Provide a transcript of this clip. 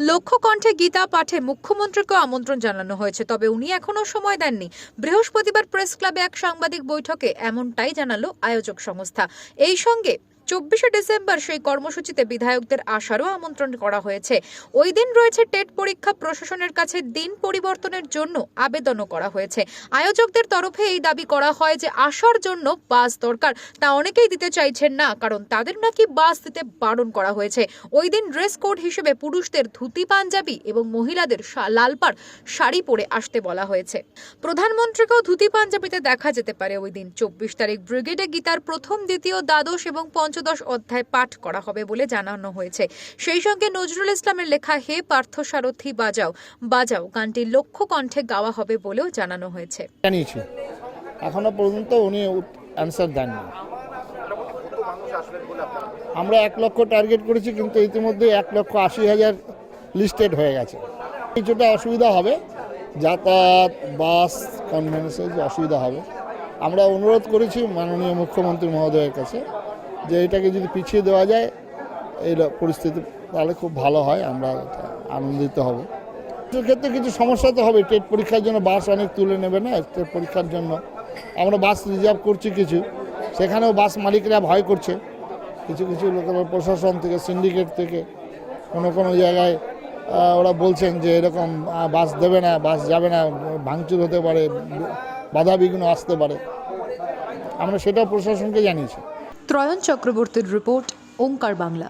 লক্ষ্য কণ্ঠে গীতা পাঠে মুখ্যমন্ত্রীকে আমন্ত্রণ জানানো হয়েছে, তবে উনি এখনও সময় দেননি। বৃহস্পতিবার প্রেস ক্লাবে এক সাংবাদিক বৈঠকে এমনটাই জানালো আয়োজক সংস্থা। এই সঙ্গে চব্বিশে ডিসেম্বর সেই কর্মসূচিতে বিধায়কদের আসারও আমন্ত্রণ করা হয়েছে। ওই দিন রয়েছে টেট পরীক্ষা, প্রশাসনের কাছে দিন পরিবর্তনের জন্য আবেদনও করা হয়েছে। আয়োজকদের তরফে এই দাবি করা হয় যে আসার জন্য বাস দরকার। তা অনেকেই দিতে চাইছেন না, কারণ তাদের নাকি বাস দিতে বারণ করা হয়েছে। ওই দিন ড্রেস কোড হিসেবে পুরুষদের ধুতি, পাঞ্জাবি এবং মহিলাদের লালপাড় শাড়ি পরে আসতে বলা হয়েছে। প্রধানমন্ত্রীকেও ধুতি, পাঞ্জাবিতে দেখা যেতে পারে ওই দিন। চব্বিশ তারিখ ব্রিগেডে গীতার প্রথম, দ্বিতীয়, দ্বাদশ এবং পঞ্চদশ অধ্যায় পাঠ করা হবে বলে জানানো হয়েছে। সেই সঙ্গে নজরুল ইসলামের লেখা হে পার্থসারথী বাজাও বাজাও গানটি লক্ষ্য কণ্ঠে গাওয়া হবে বলেও জানানো হয়েছে। এখনও পর্যন্ত উনি অ্যান্সার দেননি। আমরা এক লক্ষ টার্গেট করেছি, কিন্তু ইতিমধ্যে এক লক্ষ আশি হাজার লিস্টেড হয়ে গেছে। কিছুটা অসুবিধা হবে, যাতায়াত, বাস কনভেন্সের অসুবিধা হবে। আমরা অনুরোধ করেছি মাননীয় মুখ্যমন্ত্রী মহোদয়ের কাছে যে এটাকে যদি পিছিয়ে দেওয়া যায় এই পরিস্থিতি তাহলে খুব ভালো হয়, আমরা আনন্দিত হব। ক্ষেত্রে কিছু সমস্যা তো হবে, টেট পরীক্ষার জন্য বাস অনেক তুলে নেবে না, টেট পরীক্ষার জন্য। আমরা বাস রিজার্ভ করছি কিছু, সেখানেও বাস মালিকরা ভয় করছে। কিছু কিছু লোকের প্রশাসন থেকে সিন্ডিকেট থেকে, কোনো কোনো জায়গায় ওরা বলছেন যে এরকম বাস দেবে না, বাস যাবে না, ভাঙচুর হতে পারে বাধা বিঘ্ন আসতে পারে। আমরা সেটাও প্রশাসনকে জানিয়েছি। ত্রয়ন চক্রবর্তীর রিপোর্ট ওঙ্কার বাংলা।